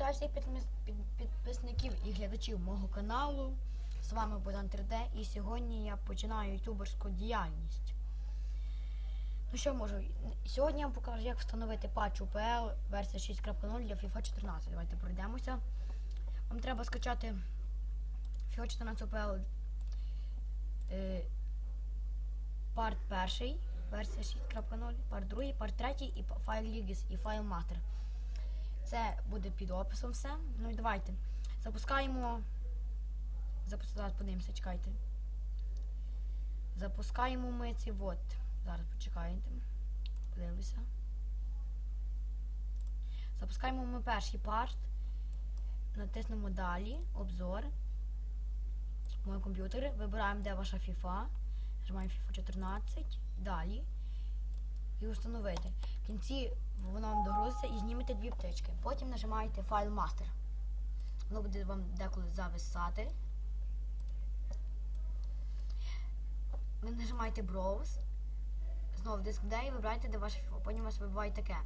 Вітаю всіх підписників і глядачів мого каналу. З вами Богдан 3D і сьогодні я починаю ютуберську діяльність. Ну що можу? Сьогодні я вам покажу, як встановити патч UPL версія 6.0 для FIFA 14. Давайте пройдемося. Вам треба скачати FIFA 14 UPL е, парт перший, версія 6.0, парт другий, парт третій і па- файл Ligis і файл Master. Це буде під описом все. Ну і давайте. Запускаємо. Запус... Зараз подивимося, чекайте. Запускаємо ми ці от. Зараз почекайте. Подивлюся. Запускаємо ми перший парт. Натиснемо далі. Обзор. Мой комп'ютер. Вибираємо, де ваша FIFA. Нажимаємо FIFA 14. Далі. І установити. В кінці воно вам догрузиться і знімете дві птички. Потім нажимаєте файл Master. Воно буде вам деколи зависати. Ви нажимаєте Browse. Знову диск D і вибираєте, де ваша FIFA. Потім у вас вибиває таке.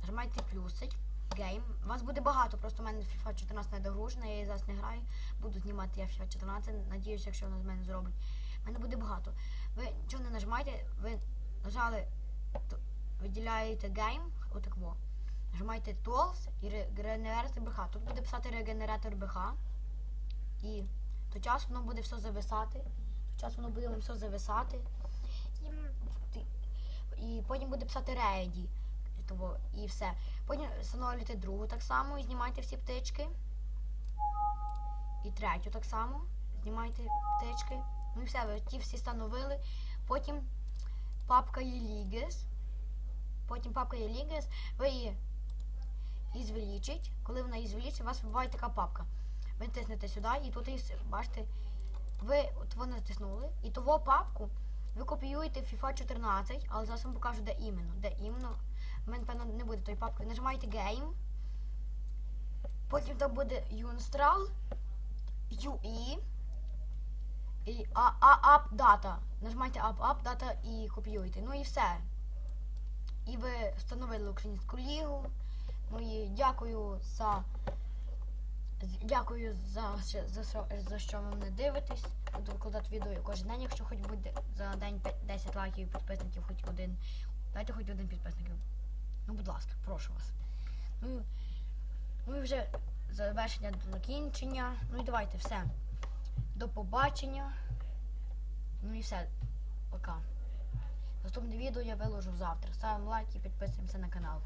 Нажимаєте плюсик. Game. У вас буде багато, просто в мене FIFA 14 не догружена, я її зараз не граю. Буду знімати я FIFA 14. Надіюся, якщо вона з мене зробить. У мене буде багато. Ви нічого не нажимаєте, ви нажали виділяєте Game, отак во. Нажимаєте Tools і регенератор БХ. Тут буде писати регенератор БХ. І то час воно буде все зависати. То час воно буде все зависати. І, потім буде писати Ready. Того, І все. Потім встановлюєте другу так само і знімайте всі птички. І третю так само. Знімайте птички. Ну і все, ви ті всі встановили. Потім папка є. Потім папка є. Ви її і звелічить. Коли вона її звелічить, у вас вибуває така папка. Ви тиснете сюди і тут її, бачите, ви от вони натиснули. І того папку ви копіюєте в FIFA 14, але зараз вам покажу, де іменно. Де іменно. У мене, певно, не буде тої папки. Нажимаєте Game. Потім там буде Unstral, UE. І а, а, up data. Нажимайте up, up data і копіюєте. Ну і все. І ви встановили українську лігу. Ну і дякую за. Дякую за, що- за, за що ви мене дивитесь. Буду викладати відео кожен день, якщо хоч буде за день п'ять- 10 лайків підписників, хоч один. Дайте хоч один підписників. Ну, будь ласка, прошу вас. Ну, ну і вже завершення до закінчення. Ну і давайте все. До побачення. Ну і все. Пока. Наступне відео я виложу завтра. Ставимо лайк і підписуємося на канал.